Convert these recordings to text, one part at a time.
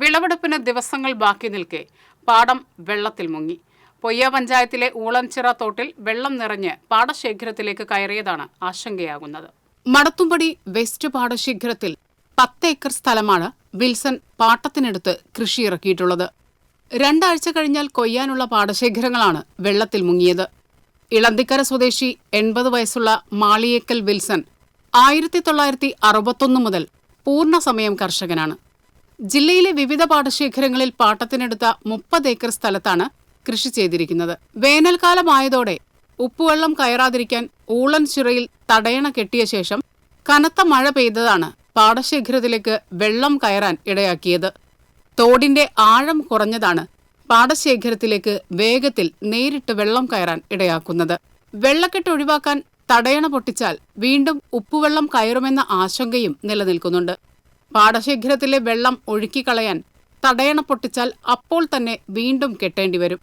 വിളവെടുപ്പിന് ദിവസങ്ങൾ ബാക്കി നിൽക്കെ പാടം വെള്ളത്തിൽ മുങ്ങി. പൊയ്യ പഞ്ചായത്തിലെ ഊളൻചിറ തോട്ടിൽ വെള്ളം നിറഞ്ഞ് പാടശേഖരത്തിലേക്ക് കയറിയതാണ് ആശങ്കയാകുന്നത്. മടത്തുംപടി വെസ്റ്റ് പാടശേഖരത്തിൽ പത്ത് ഏക്കർ സ്ഥലമാണ് വിൽസൺ പാട്ടത്തിനടുത്ത് കൃഷി ഇറക്കിയിട്ടുള്ളത് രണ്ടാഴ്ച കഴിഞ്ഞാൽ കൊയ്യാനുള്ള പാടശേഖരങ്ങളാണ് വെള്ളത്തിൽ മുങ്ങിയത്. ഇളന്തിക്കര സ്വദേശി എൺപത് വയസ്സുള്ള മാളിയേക്കൽ വിൽസൺ ആയിരത്തി തൊള്ളായിരത്തി അറുപത്തൊന്ന് മുതൽ പൂർണസമയം കർഷകനാണ്. ജില്ലയിലെ വിവിധ പാടശേഖരങ്ങളിൽ പാട്ടത്തിനെടുത്ത മുപ്പത് ഏക്കർ സ്ഥലത്താണ് കൃഷി ചെയ്തിരിക്കുന്നത്. വേനൽക്കാലമായതോടെ ഉപ്പുവെള്ളം കയറാതിരിക്കാൻ ഊളൻ ചിറയിൽ തടയണ കെട്ടിയ ശേഷം കനത്ത മഴ പെയ്തതാണ് പാടശേഖരത്തിലേക്ക് വെള്ളം കയറാൻ ഇടയാക്കിയത്. തോടിന്റെ ആഴം കുറഞ്ഞതാണ് പാടശേഖരത്തിലേക്ക് വേഗത്തിൽ നേരിട്ട് വെള്ളം കയറാൻ ഇടയാക്കുന്നത്. വെള്ളക്കെട്ട് ഒഴിവാക്കാൻ തടയണ പൊട്ടിച്ചാൽ വീണ്ടും ഉപ്പുവെള്ളം കയറുമെന്ന ആശങ്കയും നിലനിൽക്കുന്നുണ്ട്. പാടശേഖരത്തിലെ വെള്ളം ഒഴുക്കിക്കളയാൻ തടയണ പൊട്ടിച്ചാൽ അപ്പോൾ തന്നെ വീണ്ടും കെട്ടേണ്ടി വരും.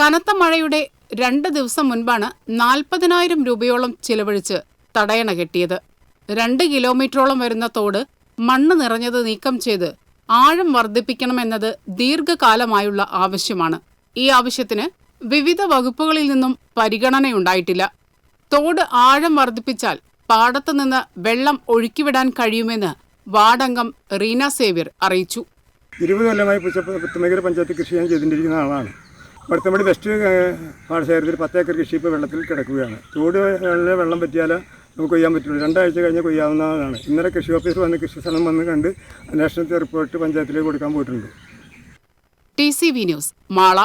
കനത്ത മഴയുടെ രണ്ട് ദിവസം മുൻപാണ് നാൽപ്പതിനായിരം രൂപയോളം ചിലവഴിച്ച് തടയണ കെട്ടിയത്. രണ്ട് കിലോമീറ്ററോളം വരുന്ന തോട് മണ്ണ് നിറഞ്ഞത് നീക്കം ചെയ്ത് ആഴം വർദ്ധിപ്പിക്കണമെന്നത് ദീർഘകാലമായുള്ള ആവശ്യമാണ്. ഈ ആവശ്യത്തിന് വിവിധ വകുപ്പുകളിൽ നിന്നും പരിഗണനയുണ്ടായിട്ടില്ല. തോട് ആഴം വർദ്ധിപ്പിച്ചാൽ പാടത്തുനിന്ന് വെള്ളം ഒഴുക്കിവിടാൻ കഴിയുമെന്ന് വാർഡംഗം റീന സേവ്യർ അറിയിച്ചു. ഇരുപത് കൊല്ലമായി പുത്തമേഖല പഞ്ചായത്ത് കൃഷി ഞാൻ ചെയ്തിരിക്കുന്ന ആളാണ്. പടുത്തമ്പടി വെസ്റ്റ് പാടശേഖരത്തിൽ പത്ത് ഏക്കർ കൃഷി ഇപ്പോൾ വെള്ളത്തിൽ കിടക്കുകയാണ്. ചൂട് വെള്ളം വെള്ളം പറ്റിയാൽ നമുക്ക് കൊയ്യാൻ പറ്റുള്ളൂ. രണ്ടാഴ്ച കഴിഞ്ഞ് കൊയ്യാവുന്നതാണ്. ഇന്നലെ കൃഷി ഓഫീസ് വന്ന് കൃഷി സ്ഥലം വന്ന് കണ്ട് അന്വേഷണത്തെ റിപ്പോർട്ട് പഞ്ചായത്തിലേക്ക് കൊടുക്കാൻ പോയിട്ടുണ്ട്. T C V news Mala.